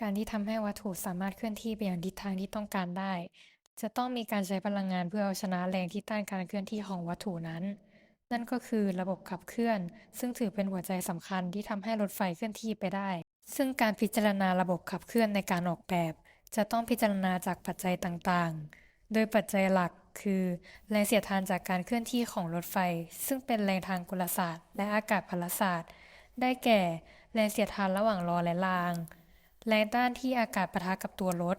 การที่ทำให้วัตถุสามารถเคลื่อนที่ไปอย่างทิศทางที่ต้องการได้ จะต้องมีการใช้พลังงานเพื่อเอาชนะแรงที่ต้านการเคลื่อนที่ของวัตถุนั้น นั่นก็คือระบบขับเคลื่อน ซึ่งถือเป็นหัวใจสำคัญที่ทำให้รถไฟเคลื่อนที่ไปได้ ซึ่งการพิจารณาระบบขับเคลื่อนในการออกแบบ จะต้องพิจารณาจากปัจจัยต่างๆ โดยปัจจัยหลักคือแรงเสียดทานจากการเคลื่อนที่ของรถไฟ ซึ่งเป็นแรงทางกลศาสตร์ และอากาศพลศาสตร์ ได้แก่ แรงเสียดทานระหว่างล้อและราง แรงต้านที่อากาศปะทะกับตัวรถ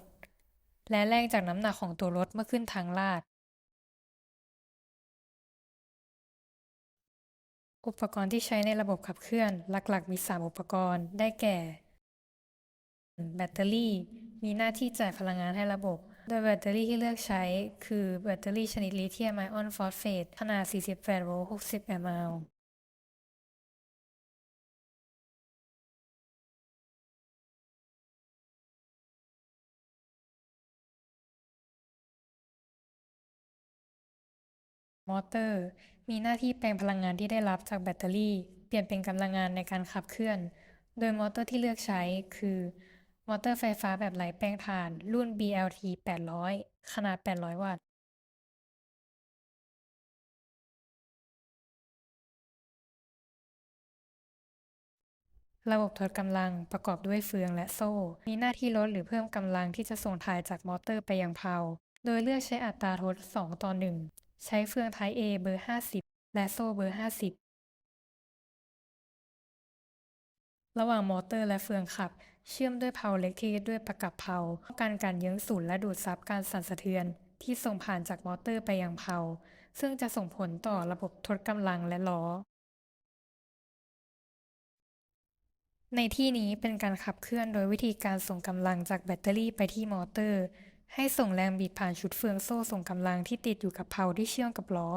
และแรงจากน้ำหนักของตัวรถเมื่อขึ้นทางลาด อุปกรณ์ที่ใช้ในระบบขับเคลื่อนหลักๆ มี 3 อุปกรณ์ ได้แก่ แบตเตอรี่ มีหน้าที่จ่ายพลังงานให้ระบบ โดยแบตเตอรี่ที่เลือกใช้คือแบตเตอรี่ชนิดลิเธียมไอออนฟอสเฟตขนาด 48 โวลต์ 60 แอมป์ มอเตอร์ มีหน้าที่แปลงพลังงานที่ได้รับจากแบตเตอรี่ เปลี่ยนเป็นกำลังงานในการขับเคลื่อน โดยมอเตอร์ที่เลือกใช้คือ มอเตอร์ไฟฟ้าแบบไร้แปลงถ่าน รุ่น BLT 800 ขนาด 800 วัตต์ระบบทดกำลังประกอบด้วยเฟืองและโซ่ มีหน้าที่ลดหรือเพิ่มกำลังที่จะส่งถ่ายจากมอเตอร์ไปยังเพลา โดยเลือกใช้อัตราทด 2 ต่อ 1 ใช้เฟือง Type A เบอร์ 50 และโซ่เบอร์ 50 ระหว่างมอเตอร์และเฟืองขับ เชื่อมด้วยเพลาเล็กที่ยึดด้วยประกับเพลาป้องกันการเยื้องสูนและดูดซับการสั่นสะเทือน ที่ส่งผ่านจากมอเตอร์ไปยังเพลาซึ่งจะส่งผลต่อระบบทดกำลังและล้อ ในที่นี้เป็นการขับเคลื่อนโดยวิธีการส่งกำลังจากแบตเตอรี่ไปที่มอเตอร์ ให้ส่งแรงบิดผ่านชุดเฟืองโซ่ส่งกำลังที่ติดอยู่กับเพลาที่เชื่อมกับล้อ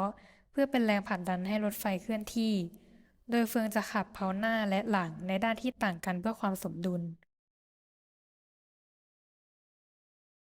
เพื่อเป็นแรงผลักดันให้รถไฟเคลื่อนที่ โดยเฟืองจะขับเพลาหน้าและหลังในด้านที่ต่างกันเพื่อความสมดุล